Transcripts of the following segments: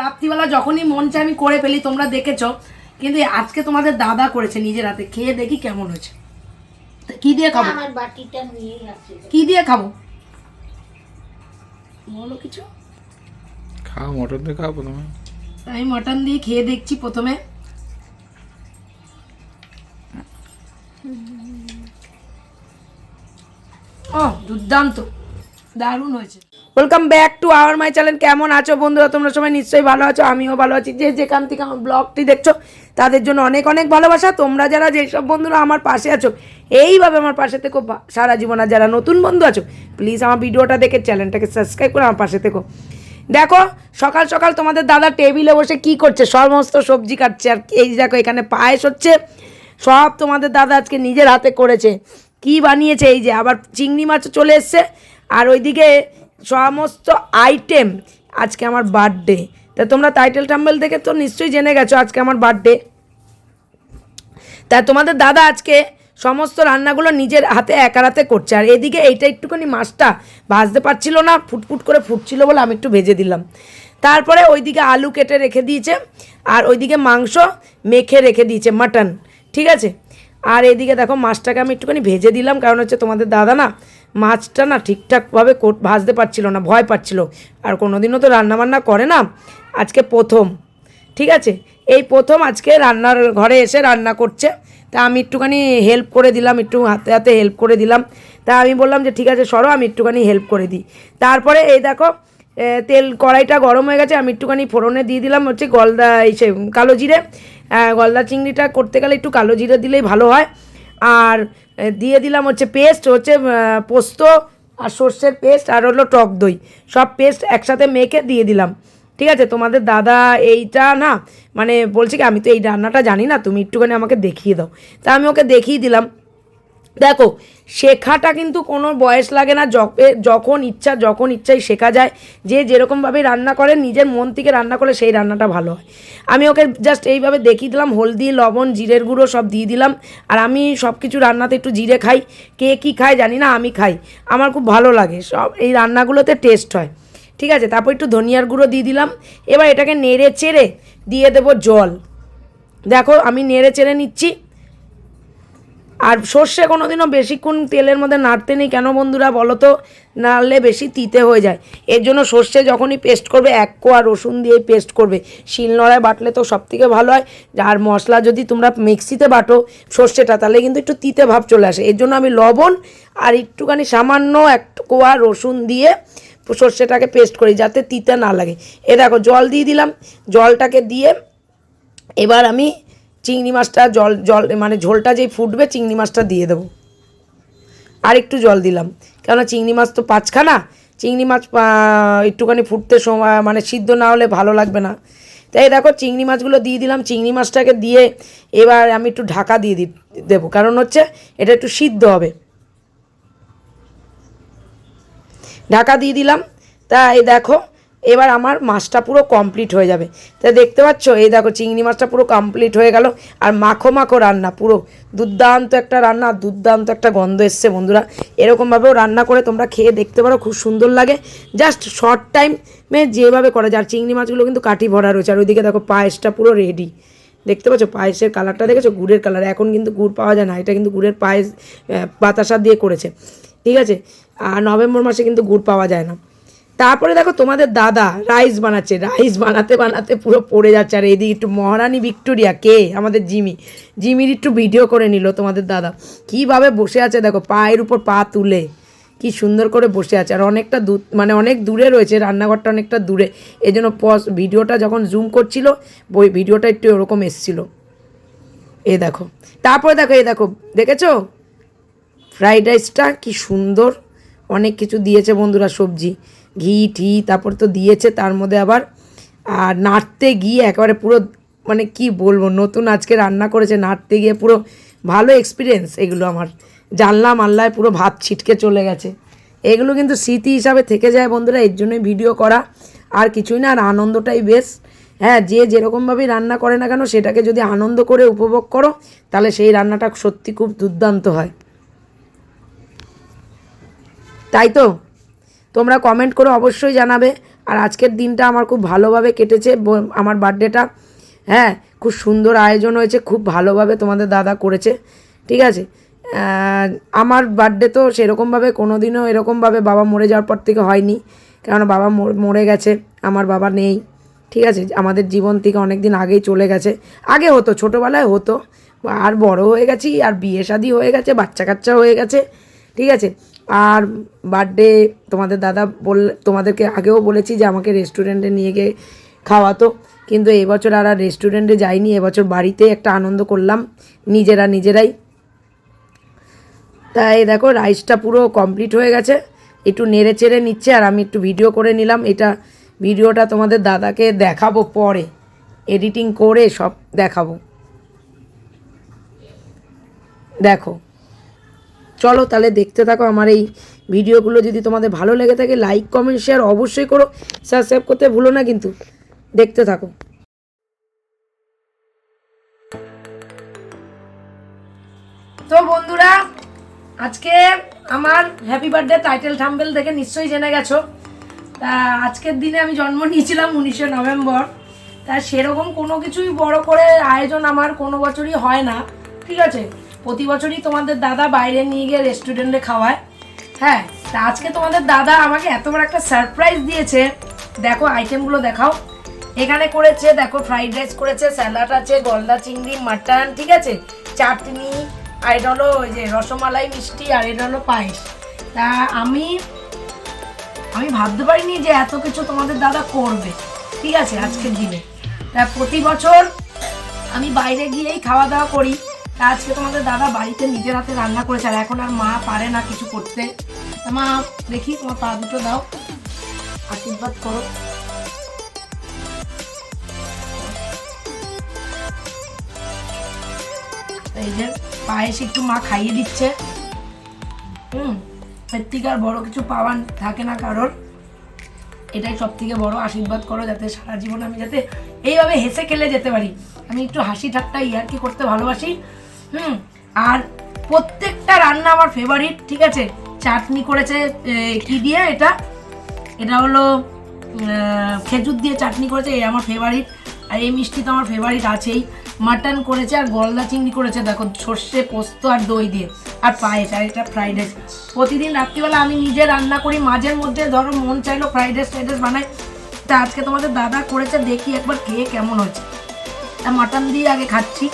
রাত্রিবেলা যখনই মন চায় আমি করে ফেলি তোমরা দেখেছ। কিন্তু আজকে তোমাদের দাদা করেছে নিজের হাতে। খেয়ে দেখি কেমন হয়েছে। তা কি দিয়ে খাব? আমার বাটিটা নিয়ে কি দিয়ে খাব? বলো কিছু। খাও মটন দিয়ে খাও প্রথমে। আমি মটন দিয়ে খেয়ে দেখছি প্রথমে। ও দুর্দান্ত। দারুণ হয়েছে। Welcome back to our my channel কেমন আছো বন্ধুরা? তোমরা সবাই নিশ্চয়ই ভালো আছো, আমিও ভালো আছি। যে যেখান থেকে আমার ব্লগটি দেখছ, তাদের জন্য অনেক অনেক ভালোবাসা। তোমরা যারা যেসব বন্ধুরা আমার পাশে আছো, এইভাবে আমার পাশে থেকো। সারা জীবন আর যারা নতুন বন্ধু আছো প্লিজ আমার ভিডিওটা দেখে চ্যানেলটাকে সাবস্ক্রাইব করে আমার পাশে থেকো। দেখো, সকাল সকাল তোমাদের দাদা টেবিলে বসে কি করছে? সমস্ত সবজি কাটছে। আর এই দেখো, এখানে পায়েস হচ্ছে। সব তোমাদের দাদা আজকে নিজের হাতে করেছে। কি বানিয়েছে? এই যে আবার চিংড়ি মাছও চলে এসছে। আর ওইদিকে সমস্ত আইটেম আজকে আমার বার্থডে তা তোমরা টাইটেল টাম্বেল দেখে তো নিশ্চয়ই জেনে গেছো আজকে আমার বার্থডে তা তোমাদের দাদা আজকে সমস্ত রান্নাগুলো নিজের হাতে একার হাতে করছে। আর এদিকে এইটা একটুখানি মাছটা ভাজতে পারছিল না, ফুটফুট করে ফুটছিল বলে আমি একটু ভেজে দিলাম। তারপরে ওইদিকে আলু কেটে রেখে দিয়েছে, আর ওইদিকে মাংস মেখে রেখে দিয়েছে মাটন ঠিক আছে? আর এদিকে দেখো, মাছটাকে আমি একটুখানি ভেজে দিলাম, কারণ হচ্ছে তোমাদের দাদা না মাছটা না ঠিকঠাকভাবে ভাজতে পারছিল না, ভয় পাচ্ছিল। আর কোনোদিনও তো রান্নাবান্না করে না। আজকে প্রথম, ঠিক আছে? এই প্রথম আজকে রান্নার ঘরে এসে রান্না করছে। তা আমি একটুখানি হেল্প করে দিলাম, একটু হাতে হাতে হেল্প করে দিলাম। তা আমি বললাম যে, ঠিক আছে, সরো, আমি একটুখানি হেল্প করে দিই। তারপরে এই দেখো তেল কড়াইটা গরম হয়ে গেছে, আমি একটুখানি ফোড়নে দিয়ে দিলাম, হচ্ছে গলদা, এই সে, কালো জিরে। গলদা চিংড়িটা করতে গেলে একটু কালো জিরে দিলেই ভালো হয়। আর দিয়ে দিলাম হচ্ছে পেস্ট, হচ্ছে পোস্ত আর সর্ষের পেস্ট আর হলো টক দই। সব পেস্ট একসাথে মেখে দিয়ে দিলাম। ঠিক আছে, তোমাদের দাদা এইটা না মানে বলছে কি, আমি তো এই রান্নাটা জানি না, তুমি একটুখানি আমাকে দেখিয়ে দাও। তা আমি ওকে দেখিয়ে দিলাম। দেখো, শেখাটা কিন্তু কোনো বয়স লাগে না যখন ইচ্ছা, যখন ইচ্ছাই শেখা যায়। যে যেরকমভাবে রান্না করে, নিজের মন থেকে রান্না করে সেই রান্নাটা ভালো হয়। আমি ওকে জাস্ট এইভাবে দেখিয়ে দিলাম, হলদি, লবণ, জিরের গুঁড়ো সব দিয়ে দিলাম। আর আমি সব কিছু রান্নাতে একটু জিরে খাই। কে কী খায় জানি না, আমি খাই। আমার খুব ভালো লাগে। সব এই রান্নাগুলোতে টেস্ট হয়। ঠিক আছে, তারপর একটু ধনিয়ার গুঁড়ো দিয়ে দিলাম। এবার এটাকে নেড়ে চেড়ে দিয়ে দেবো জল। দেখো, আমি নেড়ে চেড়ে নিচ্ছি। আর সর্ষে কোনোদিনও বেশিক্ষণ তেলের মধ্যে নাড়তে নেই, কেন বন্ধুরা বলো তো? নাড়লে বেশি তিতে হয়ে যায়। এর জন্য সর্ষে যখনই পেস্ট করবে, এক কোয়া রসুন দিয়ে পেস্ট করবে। শিলনোড়ায় বাটলে তো সব থেকে ভালো হয়। আর মশলা যদি তোমরা মিক্সিতে বাটো সর্ষেটা, তাহলে কিন্তু একটু তিতে ভাব চলে আসে। এর জন্য আমি লবণ আর একটুখানি সামান্য এক কোয়া রসুন দিয়ে সর্ষেটাকে পেস্ট করি, যাতে তিতে না লাগে। এ দেখো, জল দিয়ে দিলাম। জলটাকে দিয়ে এবার আমি চিংড়ি মাছটা জল জল মানে ঝোলটা যেই ফুটবে চিংড়ি মাছটা দিয়ে দেবো। আর একটু জল দিলাম। কেননা চিংড়ি মাছ তো পাঁচখানা, চিংড়ি মাছ একটুখানি ফুটতে সময় মানে সিদ্ধ না হলে ভালো লাগবে না। তাই দেখো চিংড়ি মাছগুলো দিয়ে দিলাম, চিংড়ি মাছটাকে দিয়ে এবার আমি একটু ঢাকা দিয়ে দি, দেবো। কারণ হচ্ছে এটা একটু সিদ্ধ হবে। ঢাকা দিয়ে দিলাম। তাই দেখো এবার আমার মাছটা পুরো কমপ্লিট হয়ে যাবে। তা দেখতে পাচ্ছ? এই দেখো, চিংড়ি মাছটা পুরো কমপ্লিট হয়ে গেল। আর মাখো মাখো রান্না, পুরো দুর্দান্ত একটা রান্না, আর দুর্দান্ত একটা গন্ধ এসছে বন্ধুরা। এরকমভাবেও রান্না করে তোমরা খেয়ে দেখতে পারো, খুব সুন্দর লাগে। জাস্ট শর্ট টাইমে যেভাবে করা যায়। আর চিংড়ি মাছগুলো কিন্তু কাঠি ভরা রয়েছে। আর ওইদিকে দেখো, পায়েসটা পুরো রেডি দেখতে পাচ্ছ? পায়েসের কালারটা দেখেছ? গুড়ের কালার এখন কিন্তু গুড় পাওয়া যায় না। এটা কিন্তু গুড়ের পায়েস বাতাসা দিয়ে করেছে। ঠিক আছে? আর নভেম্বর মাসে কিন্তু গুড় পাওয়া যায় না। তারপরে দেখো তোমাদের দাদা রাইস বানাচ্ছে, রাইস বানাতে বানাতে পুরো পড়ে যাচ্ছে। আর এদিকে একটু মহারানী ভিক্টোরিয়া, কে? আমাদের জিমি। জিমির একটু ভিডিও করে নিল তোমাদের দাদা। কীভাবে বসে আছে দেখো, পায়ের উপর পা তুলে। কি সুন্দর করে বসে আছে। আর অনেকটা দূর মানে অনেক দূরে রয়েছে, রান্নাঘরটা অনেকটা দূরে। এই জন্য পজ ভিডিওটা যখন জুম করছিল, ওই ভিডিওটা একটু ওরকম এসছিল। এ দেখো, তারপরে দেখো, এ দেখো, দেখেছ? ফ্রাইড রাইসটা কি সুন্দর। অনেক কিছু দিয়েছে বন্ধুরা সবজি। ঘি, টি, তারপর তো দিয়েছে, তার মধ্যে আবার, আর নাড়তে গিয়ে একেবারে পুরো মানে কি বলব, নতুন আজকে রান্না করেছে, নাড়তে গিয়ে পুরো ভালো এক্সপিরিয়েন্স এগুলো আমার। জানলাম আল্লায় পুরো ভাত ছিটকে চলে গেছে। এগুলো কিন্তু স্মৃতি হিসাবে থেকে যায় বন্ধুরা, এর জন্যই ভিডিও করা। আর কিছুই না, আর আনন্দটাই বেশ। হ্যাঁ যে যেরকমভাবেই রান্না করে না কেন, সেটাকে যদি আনন্দ করে উপভোগ করো, তাহলে সেই রান্নাটা সত্যি খুব দুর্দান্ত হয়। তাই তো? তোমরা কমেন্ট করে অবশ্যই জানাবে। আর আজকের দিনটা আমার খুব ভালোভাবে কেটেছে আমার বার্থডেটা হ্যাঁ খুব সুন্দর আয়োজন হয়েছে, খুব ভালোভাবে তোমাদের দাদা করেছে। ঠিক আছে? আমার বার্থডে তো সেরকমভাবে কোনো দিনও এরকমভাবে বাবা মরে যাওয়ার পর থেকে হয়নি। কারণ বাবা মর- গেছে, আমার বাবা নেই। ঠিক আছে? আমাদের জীবন থেকে অনেক দিন আগেই চলে গেছে। আগে হতো, ছোটোবেলায় হতো। আর বড় হয়ে গেছি, আর বিয়ে শাদি হয়ে গেছে বাচ্চা কাচ্চা হয়ে গেছে। ঠিক আছে? আর বার্থডে তোমাদের দাদা বল, তোমাদেরকে আগেও বলেছি যে আমাকে রেস্টুরেন্টে নিয়ে গিয়ে খাওয়াতো। কিন্তু এবছর আর আর রেস্টুরেন্টে যাইনি। এবছর বাড়িতে একটা আনন্দ করলাম, নিজেরা নিজেরাই। তাই দেখো রাইসটা পুরো কমপ্লিট হয়ে গেছে। একটু নেড়ে চেড়ে নিচ্ছে আর আমি একটু ভিডিও করে নিলাম। এটা ভিডিওটা তোমাদের দাদাকে দেখাবো পরে। এডিটিং করে সব দেখাবো। দেখো। চলো তাহলে দেখতে থাকো আমার এই ভিডিওগুলো। যদি তোমাদের ভালো লেগে থাকে লাইক কমেন্ট শেয়ার অবশ্যই করো। সাবস্ক্রাইব করতে ভুলো না কিন্তু। দেখতে থাকো। তো বন্ধুরা, আজকে আমার হ্যাপি বার্থডে টাইটেল থাম্বেল দেখে নিশ্চয়ই জেনে গেছো। তা আজকের দিনে আমি জন্ম নিয়েছিলাম উনিশে নভেম্বর। তা সেরকম কোনো কিছুই বড় করে আয়োজন আমার কোনো বছরই হয় না। ঠিক আছে? প্রতি বছরই তোমাদের দাদা বাইরে নিয়ে গিয়ে রেস্টুরেন্টে খাওয়ায়। হ্যাঁ তা আজকে তোমাদের দাদা আমাকে এত বড় একটা সারপ্রাইজ দিয়েছে। দেখো আইটেমগুলো দেখাও। এখানে করেছে, দেখো ফ্রাইড রাইস করেছে স্যালাড আছে, গলদা চিংড়ি মাটন ঠিক আছে? চাটনি, আর এটা হলো ওই যে রসমালাই মিষ্টি, আর এটা হলো পায়েস। তা আমি আমি ভাবতে পারিনি যে এত কিছু তোমাদের দাদা করবে, ঠিক আছে, আজকের দিনে। তা প্রতি বছর আমি বাইরে গিয়েই খাওয়া দাওয়া করি। আজকে তোমাদের দাদা বাড়িতে নিজের হাতে রান্না করেছে, আর এখন আর মা পারে না কিছু করতে। মা, দেখি তোমার পা দুটো দাও। আশীর্বাদ করো। এই যে পায়েস একটু মা খাইয়ে দিচ্ছে। হুম, এর থেকে আর বড় কিছু পাওয়ার থাকে না কারোর। এটাই সব থেকে বড় আশীর্বাদ করো, যাতে সারা জীবন আমি যাতে এইভাবে হেসে খেলে যেতে পারি। আমি একটু হাসি ঠাট্টা ইয়ার্কি করতে ভালোবাসি। হুম, আর প্রত্যেকটা রান্না আমার ফেভারিট ঠিক আছে? চাটনি করেছে কি দিয়ে এটা? এটা হলো খেজুর দিয়ে চাটনি করেছে এই আমার ফেভারিট আর এই মিষ্টি তো আমার ফেভারিট আছেই। মাটন করেছে আর গলদা চিংড়ি করেছে, দেখো, সর্ষে পোস্ত আর দই দিয়ে, আর পায়েস, আর এটা ফ্রাইড রাইস প্রতিদিন রাত্রিবেলা আমি নিজে রান্না করি, মাঝের মধ্যে ধরো মন চাইলো ফ্রাইড রাইস ফ্রাইড রাইস বানাই। তা আজকে তোমাদের দাদা করেছে, দেখি একবার খেয়ে কেমন হচ্ছে তা মাটন দিয়ে আগে খাচ্ছি।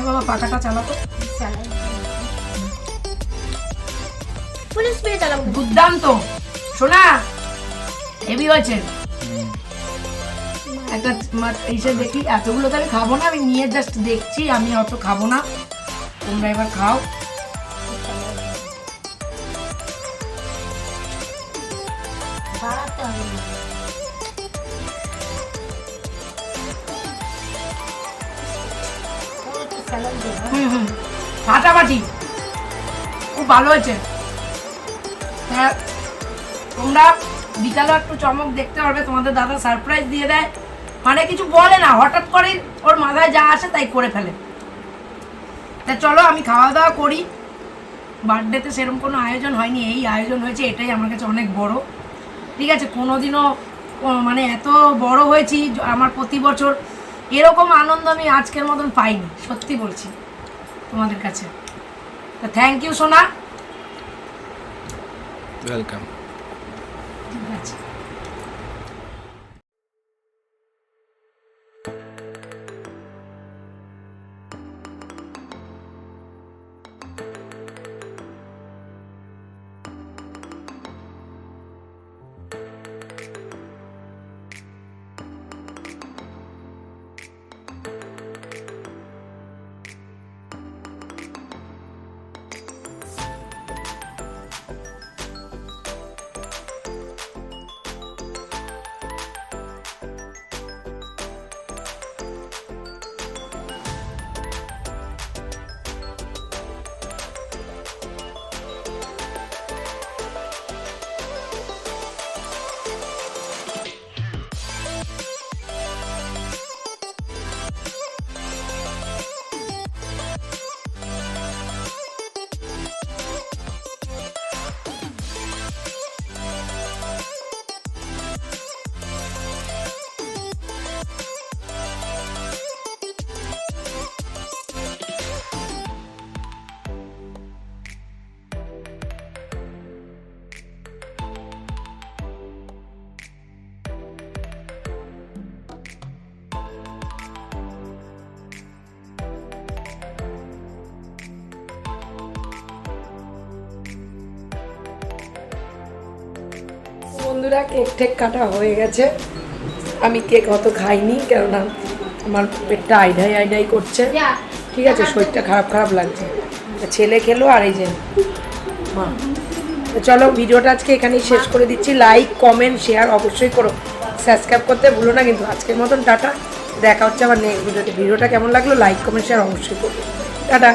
হ্যাঁ বাবা পাখাটা চালাতো। ফুল স্পিডে চালাবো। দুর্দান্ত। শোনা হেভি হয়েছে। একটা এসে দেখি এতগুলো তো আমি খাব না আমি নিয়ে জাস্ট দেখছি আমি অত খাব না। তোমরা এবার খাও। বাড়াতে হবে। হুম হুম ফাটাফাটি খুব ভালো হয়েছে। হ্যাঁ তোমরা বিকালে একটু চমক দেখতে পারবে, তোমাদের দাদা সারপ্রাইজ দিয়ে দেয়। মানে কিছু বলে না, হঠাৎ করে ওর মাথায় যা আসে তাই করে ফেলে। তা চলো, আমি খাওয়া দাওয়া করি বার্থডেতে সেরকম কোনো আয়োজন হয়নি, এই আয়োজন হয়েছে, এটাই আমার কাছে অনেক বড়। ঠিক আছে, কোনোদিনও মানে এত বড় হয়েছি, আমার প্রতি বছর এরকম আনন্দ আমি আজকের মতন পাইনি সত্যি বলছি তোমাদের কাছে। থ্যাংক ইউ সোনা। ওয়েলকাম বন্ধুরা কেক টেক কাটা হয়ে গেছে। আমি কেক অত খাইনি কেননা আমার পেটটা আইডাই আইডাই করছে। ঠিক আছে শরীরটা খারাপ খারাপ লাগছে। ছেলে খেলো আর এই যে মা। চলো ভিডিওটা আজকে এখানেই শেষ করে দিচ্ছি। লাইক কমেন্ট শেয়ার অবশ্যই করো। সাবস্ক্রাইব করতে ভুলো না কিন্তু আজকের মতন টাটা। দেখা হচ্ছে আবার নেক্সট ভিডিওতে ভিডিওটা কেমন লাগল লাইক কমেন্ট শেয়ার অবশ্যই করো। টাটা।